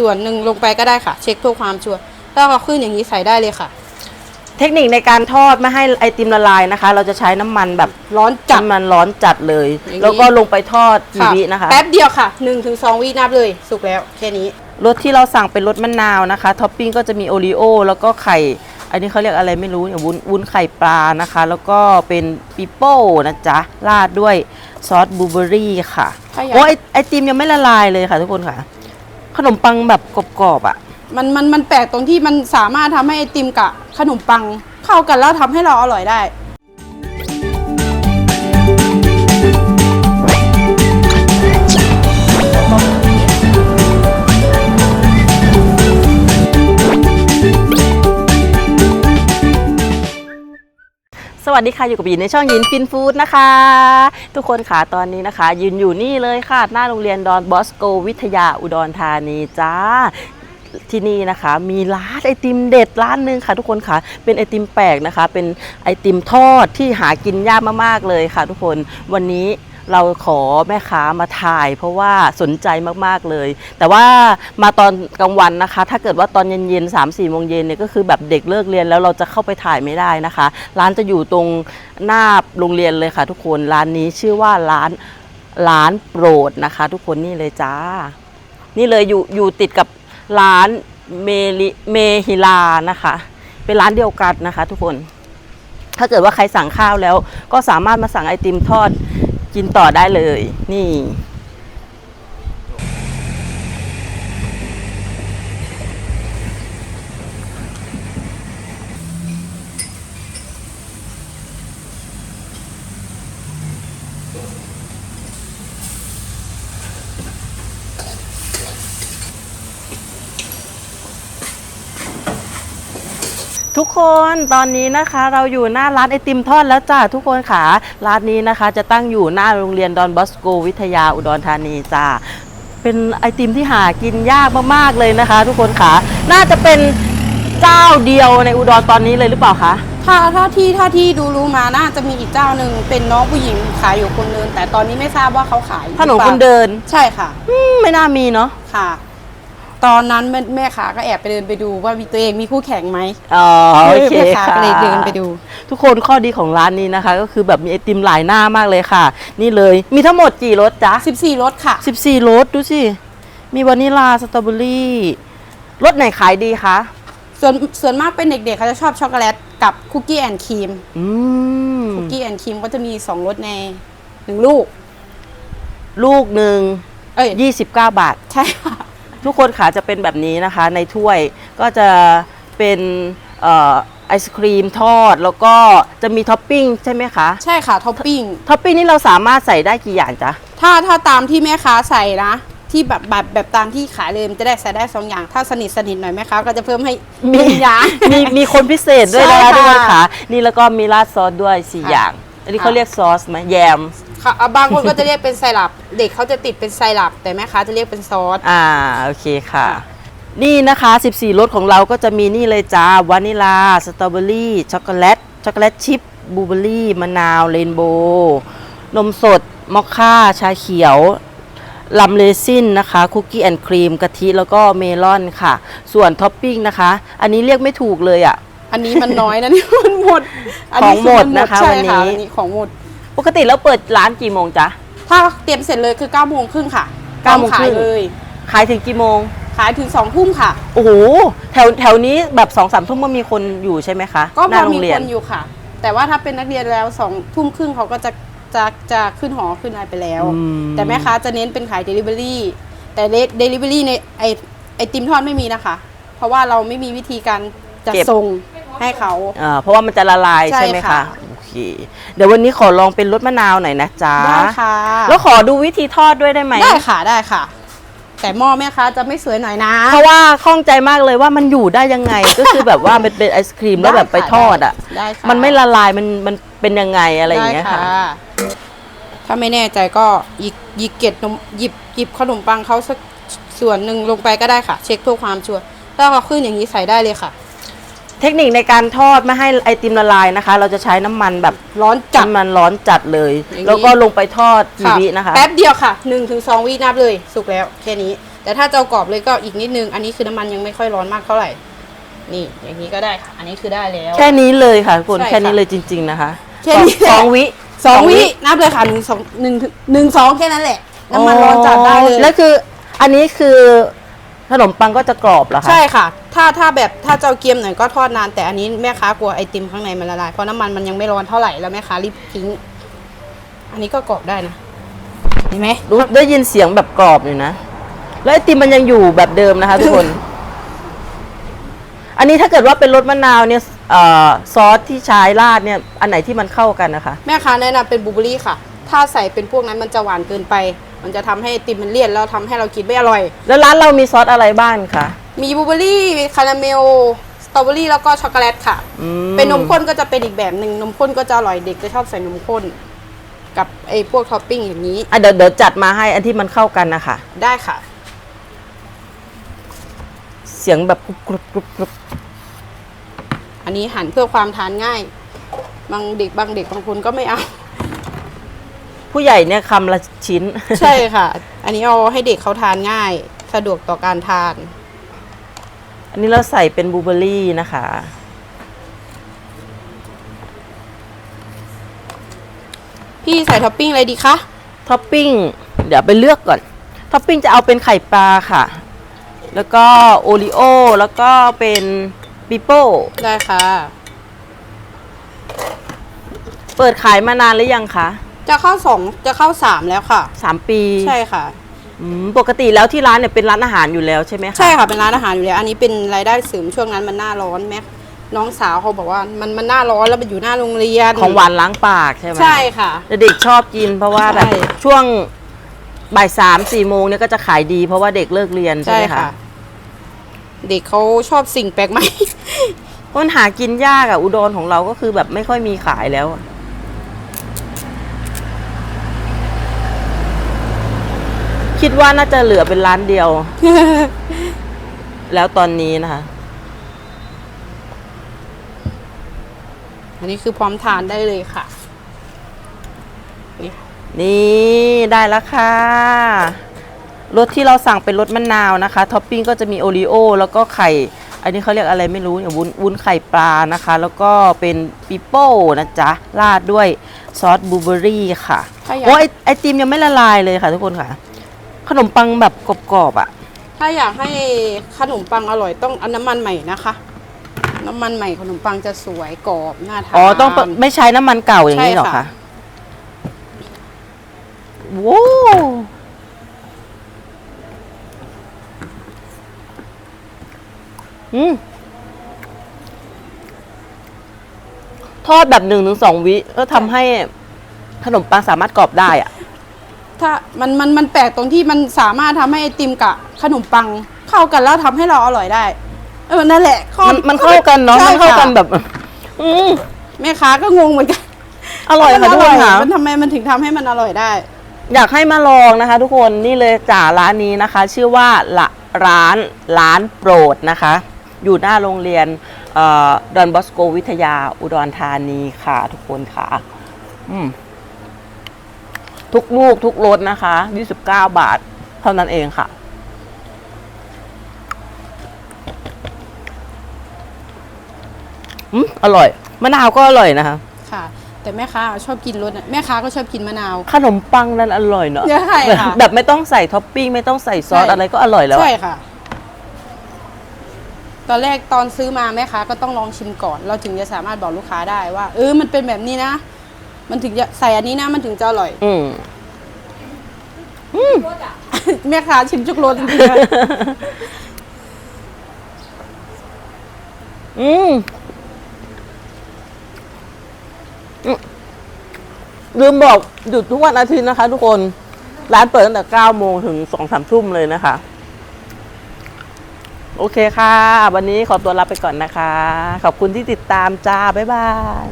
ส่วนหนึ่งลงไปก็ได้ค่ะ เช็คเพื่อความชัวร์ถ้าเขาขึ้นอย่างนี้ใส่ได้เลยค่ะ เทคนิคในการทอดไม่ให้ไอติมละลายนะคะ เราจะใช้น้ำมันแบบร้อนจัด น้ำมันร้อนจัดเลย อย่างนี้ แล้วก็ลงไปทอดกี่วินะคะแป๊บเดียวค่ะ1นถึงสวินับเลย สุกแล้วแค่นี้ รสที่เราสั่งเป็นรสมะนาวนะคะท็อปปิ้งก็จะมีโอรีโอแล้วก็ไข่ อันนี้เขาเรียกอะไรไม่รู้เนี่ยวุ้นวุ้นไข่ปลานะคะ แล้วก็เป็นปิโป้นะจ๊ะราดด้วยซอสบลูเบอรี่ค่ะถ้าอยากโอ้ไอไอติมยังไม่ละลายเลยค่ะทุกคนค่ะ ขนมปังแบบกรอบๆอะ มันมันมันแปลกตรงที่มันสามารถทำให้ไอติมกับขนมปังเข้ากันแล้วทำให้เราอร่อยได้ วัสดีค่ะอยู่กับยินในช่องยินฟินฟู้ดนะคะ ทุกคนค่ะตอนนี้นะคะ ยืนอยู่นี่เลยค่ะ หน้าโรงเรียนดอนบอสโก วิทยาอุดรธานีจ้าที่นี่นะคะมีร้านไอติมเด็ดร้านหนึ่งค่ะ ทุกคนค่ะเป็นไอติมแปลกนะคะ เป็นไอติมทอดที่หากินยากมากๆเลยค่ะ ทุกคนวันนี้ เราขอแม่ค้ามาถ่าย เพราะว่าสนใจมากๆเลย แต่ว่ามาตอนกลางวันนะคะ ถ้าเกิดว่าตอนเย็นๆสามสี่โมงเย็นเนี่ยก็คือแบบเด็กเลิกเรียนแล้วเราจะเข้าไปถ่ายไม่ได้นะคะ ร้านจะอยู่ตรงหน้าโรงเรียนเลยค่ะ ทุกคนร้านนี้ชื่อว่าร้านร้านโปรดนะคะ ทุกคนนี่เลยจ้า นี่เลยอยู่อยู่ติดกับร้านเมลิเมฮิลานะคะ เป็นร้านเดียวกันนะคะ ทุกคน ถ้าเกิดว่าใครสั่งข้าวแล้ว ก็สามารถมาสั่งไอติมทอด กินต่อได้เลย นี่ คนตอนนี้นะคะเราอยู่หน้าร้านไอติมทอดแล้วจ้าทุกคนค่ะร้านนี้นะคะ จะตั้งอยู่หน้าโรงเรียนดอนบอสโก วิทยาอุดรธานีจ้าเป็นไอติมที่หากินยากมากๆเลยนะคะ ทุกคนค่ะ น่าจะเป็นเจ้าเดียวในอุดรตอนนี้เลยหรือเปล่าคะถ้าถ้าที่ถ้าที่ดูรู้มาน่าจะมีอีกเจ้าหนึ่งเป็นน้องผู้หญิงขายอยู่คนนึงแต่ตอนนี้ไม่ทราบว่าเขาขายหรือถนนปล่าคนเดินใช่ค่ะอืมไม่น่ามีเนาะค่ะ ตอนนั้นแม่แม่ขาก็แอบไปเดินไปดูว่ามีตัวเองมีคู่แข่งไหมอ๋อโอเคแม่ขาค่ะก็เลยเดินไปดู ทุกคนข้อดีของร้านนี้นะคะ ก็คือแบบมีไอติมหลายหน้ามากเลยค่ะ นี่เลยมีทั้งหมดกี่รสจ๊ะ14รสค่ะ 14รสดูสิ มีวานิลาสตรอเบอรี่รสไหนขายดีคะส่วนส่วนมากเป็นเด็กๆเขาจะชอบช็อกโกแลตกับคุกกี้แอนด์ครีมอืมคุกกี้แอนด์ครีมก็จะมี 2 รสในหนึ่งลูก ลูกหนึ่งเอ้ย 29 บาท ใช่ค่ะ ทุกคนค่ะจะเป็นแบบนี้นะคะในถ้วยก็จะเป็นเอ่อไอศครีมทอดแล้วก็จะมีท็อปปิ้งใช่ไหมคะ ใช่ค่ะท็อปปิ้งท็อปปิ้งนี่เราสามารถใส่ได้กี่อย่างจ๊ะ ถ้าถ้าตามที่แม่ค้าใส่นะที่แบบแบบแบบตามที่ขายเลยมันจะได้ใส่ได้สองอย่าง ถ้าสนิทสนิทหน่อยแม่ค้าก็จะเพิ่มให้มีหนึ่งอย่างมีมีคนพิเศษด้วยนะคะใช่ค่ะทุกคนค่ะ นี่แล้วก็มีราดซอสด้วย4ค่ะอย่าง อันนี้เขาค่ะเรียกซอสไหมแยม ค่ะอะบางคนก็จะเรียกเป็นไซรัปเด็กเขาจะติดเป็นไซรัปแต่แม่ค้าจะเรียกเป็นซอส อ่าโอเคค่ะค่ะ นี่นะคะ 14รสของเราก็จะมีนี่เลยจ้าวานิลา สตรอเบอรี่ช็อกโกแลตช็อกโกแลตชิพบลูเบอรี่มะนาวเรนโบว์นมสดมอคค่า ชาเขียวลัมเลซินนะคะคุกกี้แอนด์ครีมกะทิแล้วก็เมลอนค่ะ ส่วนท็อปปิ้งนะคะ อันนี้เรียกไม่ถูกเลยอะ่ะ อันนี้มันน้อยนะ นี่มันหมดนของนี้หมดนะคะใช่วันนี้ค่ะอันนี้ของหมด ปกติแล้วเปิดร้านกี่โมงจ๊ะ ถ้าเตรียมเสร็จเลยคือ9ก้าโมงครึ่งค่ะเก้าโมงขาครึ่ยงเลย ขายถึงกี่โมง ขายถึง2องทุ่มค่ะ โอ้โห แถวแถวนี้แบบสองสามทุ่มก็มีคนอยู่ใช่ไหมคะก็หพน้าอโรมีงเรียคน นอยู่ค่ะ แต่ว่าถ้าเป็นนักเรียนแล้ว2องทุ่มครึ่งเขาก็จะจะจะขึ้นหอขึ้นอะไรไปแล้ว อืม แต่แม่ค้าจะเน้นเป็นขาย Delivery แต่เดลิเวอรี่ในไอไอติมทอดไม่มีนะคะ เพราะว่าเราไม่มีวิธีการจัดส่งให้เขาอ่าเพราะว่ามันจะละลายใช่ใช่ไหมค่ะคะโอ เค เดี๋ยววันนี้ขอลองเป็นรสมะนาวหน่อยนะจ๊ะได้ค่ะแล้วขอดูวิธีทอดด้วยได้ไหมได้ค่ะได้ค่ะ แต่หม้อแม่ค้าจะไม่สวยหน่อยนะ เพราะว่าข้องใจมากเลยว่ามันอยู่ได้ยังไง ก็คือแบบว่ามันเป็นไอศครีมแล้วแบบไปทอดอะ ได้ค่ะมันไม่ละลายมันมันเป็นยังไงอะไรอย่างเงี้ยได้ค่ะ ถ้าไม่แน่ใจก็หยิกหยิกเกล็ดนมหยิบหยิบขนมปังเขาสักส่วนหนึ่งลงไปก็ได้ค่ะ เช็คเพื่อความชัวร์ถ้าเขาขึ้นอย่างนี้ใส่ได้เลยค่ะ เทคนิคในการทอดไม่ให้ไอติมละลายนะคะ เราจะใช้น้ำมันแบบร้อนจัด น้ำมันร้อนจัดเลย อย่างนี้ แล้วก็ลงไปทอดกี่วินะคะ แป๊บเดียวค่ะ1นถึงสวินับเลย สุกแล้วแค่นี้ แต่ถ้าจะเอากรอบเลยก็อีกนิดนึง อันนี้คือน้ำมันยังไม่ค่อยร้อนมากเท่าไหร่ นี่อย่างนี้ก็ได้ค่ะ อันนี้คือได้แล้ว แค่นี้เลยค่ะทุกคนใช่ค่ะแค่นี้เลยจริง ๆนะคะแค่นี้สองวิสองวินับเลยค่ะหนึ่งสองหนึ่งหนึ่งสองแค่นั้นแหละน้ำมันร้อนจัดได้เลย แล้วคืออันนี้คือ ขนมปังก็จะกรอบเหรอคะ ใช่ค่ะ ถ้าถ้าแบบถ้าเจ้าเกียมหน่อยก็ทอดนาน แต่อันนี้แม่ค้ากลัวไอติมข้างในมันละลาย เพราะน้ำมันมันยังไม่ร้อนเท่าไหร่แล้วแม่ค้ารีบทิ้ง อันนี้ก็กรอบได้นะ เห็นไหม รู้ได้ยินเสียงแบบกรอบอยู่นะ แล้วไอติมมันยังอยู่แบบเดิมนะคะทุกคน อันนี้ถ้าเกิดว่าเป็นรสมะนาวเนี่ยเอ่อซอสที่ใช้ราดเนี่ย อันไหนที่มันเข้ากันนะคะ แม่ค้าแนะนำเป็นบลูเบอร์รี่ค่ะ ถ้าใส่เป็นพวกนั้นมันจะหวานเกินไป มันจะทำให้ไอติมมันเลี่ยนแล้วทำให้เรากินไม่อร่อย แล้วร้านเรามีซอสอะไรบ้างคะ มีบลูเบอร์รี่คาราเมลสตรอเบอรี่แล้วก็ช็อกโกแลตค่ะอืเป็นนมข้นก็จะเป็นอีกแบบหนึ่งนมข้นก็จะอร่อยเด็กจะชอบใส่นมข้น กับไอ้พวกท็อปปิ้งอย่างนี้อะเดี๋ยวเดี๋ยวจัดมาให้อันที่มันเข้ากันนะคะ ได้ค่ะ เสียงแบบกรุบกรุบกรุบกรุบอันนี้หั่นเพื่อความทานง่าย บางเด็กบางเด็กบางคนก็ไม่เอา ผู้ใหญ่เนี่ยคำละชิ้น ใช่ค่ะ อันนี้เอาให้เด็กเขาทานง่าย สะดวกต่อการทาน อันนี้เราใส่เป็นบลูเบอร์รี่นะคะ พี่ใส่ท็อปปิ้งอะไรดีคะ ท็อปปิ้ง เดี๋ยวไปเลือกก่อน ท็อปปิ้งจะเอาเป็นไข่ปลาค่ะ แล้วก็โอริโอ แล้วก็เป็นปิโป้ได้ค่ะ เปิดขายมานานหรือยังคะ จะเข้าสองจะเข้าสามแล้วค่ะ สามปีใช่ค่ะอืมปกติแล้วที่ร้านเนี่ยเป็นร้านอาหารอยู่แล้วใช่ไหมคะใช่ค่ะเป็นร้านอาหารอยู่แล้ว อันนี้เป็นรายได้เสริมช่วงนั้นมันหน้าร้อนแม่น้องสาวเขาบอกว่ามันมันหน้าร้อนแล้วมันอยู่หน้าโรงเรียนของหวานล้างปากใช่ไหมใช่ค่ะ แต่เด็กชอบกินเพราะว่าแบบใช่ ช่วงบ่ายสามสี่โมงเนี่ยก็จะขายดีเพราะว่าเด็กเลิกเรียนใช่ใช่ไหมค่ะ คะเด็กเขาชอบสิ่งแปลกใหม่เพราะมันหากินยากอะอุดรของเราก็คือแบบไม่ค่อยมีขายแล้วอะ คิดว่าน่าจะเหลือเป็นร้านเดียว แล้วตอนนี้นะคะ อันนี้คือพร้อมทานได้เลยค่ะ นี่นี่ได้แล้วค่ะรสที่เราสั่งเป็นรสมะนาวนะคะท็อปปิ้งก็จะมีโอรีโอแล้วก็ไข่ อันนี้เขาเรียกอะไรไม่รู้เนี่ยวุ้นวุ้นไข่ปลานะคะ แล้วก็เป็นปิโป้นะจ๊ะราดด้วยซอสบลูเบอร์รี่ค่ะถ้าอยากโอ้ยไอไอติมยังไม่ละลายเลยค่ะทุกคนค่ะ ขนมปังแบบกรอบๆอะ ถ้าอยากให้ขนมปังอร่อยต้องเอาน้ำมันใหม่นะคะ น้ำมันใหม่ขนมปังจะสวยกรอบน่าทานอ๋อต้องไม่ใช้น้ำมันเก่าอย่างนี้หรอใช่คะค่ะว้าวอืมทอดแบบหนึ่งถึงสองวิก็ทำให้ขนมปังสามารถกรอบได้อะ ถ้ามันมันมันแปลกตรงที่มันสามารถทำให้ไอติมกับขนมปัง เข้ากันแล้วทำให้เราอร่อยได้เออนั่นแหละข้อมันมันเข้ากันเนาะใช่มันเข้ากันค่ะแบบ อืมแม่ค้าก็งงเหมือนกันอร่อยค่ะทุกคนค่ะ มันทำไมมันถึงทำให้มันอร่อยได้ อยากให้มาลองนะคะ ทุกคนนี่เลยจ่าร้านนี้นะคะ ชื่อว่าละร้านร้านโปรดนะคะ อยู่หน้าโรงเรียนดอนบอสโกวิทยาอุดรธานีค่ะ ทุกคนค่ะ อืม ทุกลูกทุกรสนะคะ 29 บาท เท่านั้นเองค่ะ อืมอร่อย มะนาวก็อร่อยนะคะ ค่ะ แต่แม่ค้าชอบกินรสน่ะแม่ค้าก็ชอบกินมะนาว ขนมปังนั้นอร่อยเนาะใช่ค่ะ แบบไม่ต้องใส่ท็อปปิ้งไม่ต้องใส่ซอสใช่ อะไรก็อร่อยแล้วอะ ใช่ค่ะ ตอนแรกตอนซื้อมาแม่ค้าก็ต้องลองชิมก่อน เราถึงจะสามารถบอกลูกค้าได้ว่า เออมันเป็นแบบนี้นะ มันถึงจะใส่อันนี้นะมันถึงจะอร่อย อืมแม่ค้าชิมชุกรสจริงๆนะอืมอืมลืมบอกหยุดทุกวันอาทิตย์นะคะ ทุกคน ร้านเปิดตั้งแต่9โมงถึง2 3ทุ่มเลยนะคะ โอเคค่ะ วันนี้ขอตัวลาไปก่อนนะคะ ขอบคุณที่ติดตามจ้า บ๊ายบาย